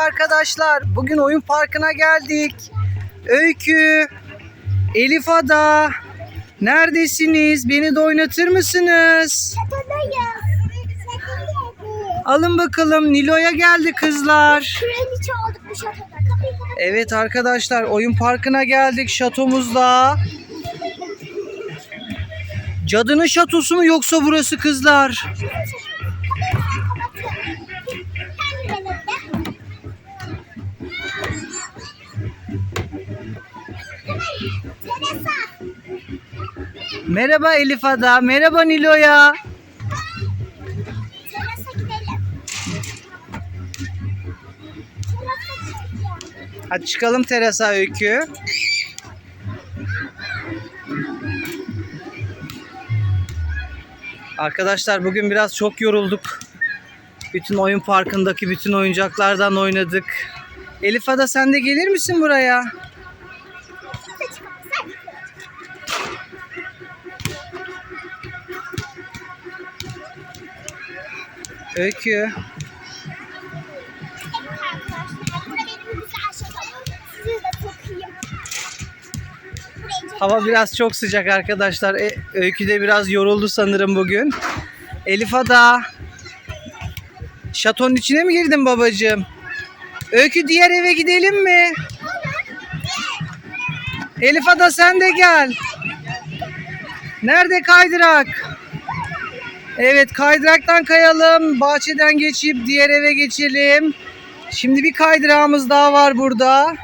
arkadaşlar. Bugün oyun parkına geldik. Öykü, Elif Ada. Neredesiniz? Beni de oynatır mısınız? Alın bakalım Nilo'ya geldi kızlar. Evet arkadaşlar oyun parkına geldik şatomuzda. Cadının şatosu mu yoksa burası kızlar? Merhaba Elif Ada, merhaba Nilo'ya. Hadi çıkalım terasa öykü. Arkadaşlar bugün biraz çok yorulduk. Bütün oyun parkındaki bütün oyuncaklardan oynadık. Elif Ada sen de gelir misin buraya? Çekin. Hava biraz çok sıcak arkadaşlar. E, Öykü de biraz yoruldu sanırım bugün. Elif Ada. Şatonun içine mi girdin babacığım? Öykü diğer eve gidelim mi? Elif Ada sen de gel. Nerede kaydırak? Evet kaydıraktan kayalım. Bahçeden geçip diğer eve geçelim. Şimdi bir kaydırağımız daha var burada.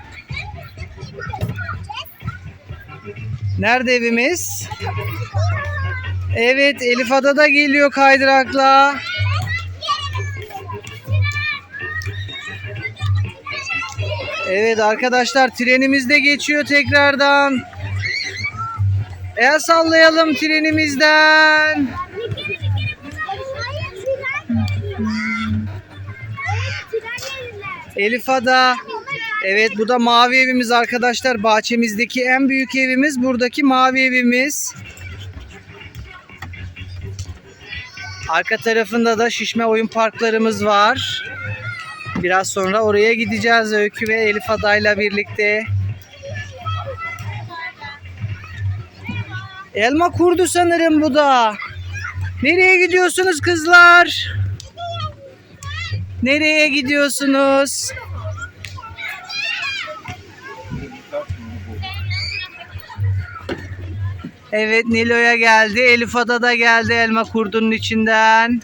Nerede evimiz? Evet Elif Ada da geliyor kaydırakla. Evet arkadaşlar trenimiz de geçiyor tekrardan. El sallayalım trenimizden. Elif Ada. Evet bu da mavi evimiz arkadaşlar. Bahçemizdeki en büyük evimiz buradaki mavi evimiz. Arka tarafında da şişme oyun parklarımız var. Biraz sonra oraya gideceğiz Öykü ve Elif Ada'yla birlikte. Elma kurdu sanırım bu da. Nereye gidiyorsunuz kızlar? Nereye gidiyorsunuz? Evet Nilo'ya geldi. Elif Ada da geldi elma kurdunun içinden.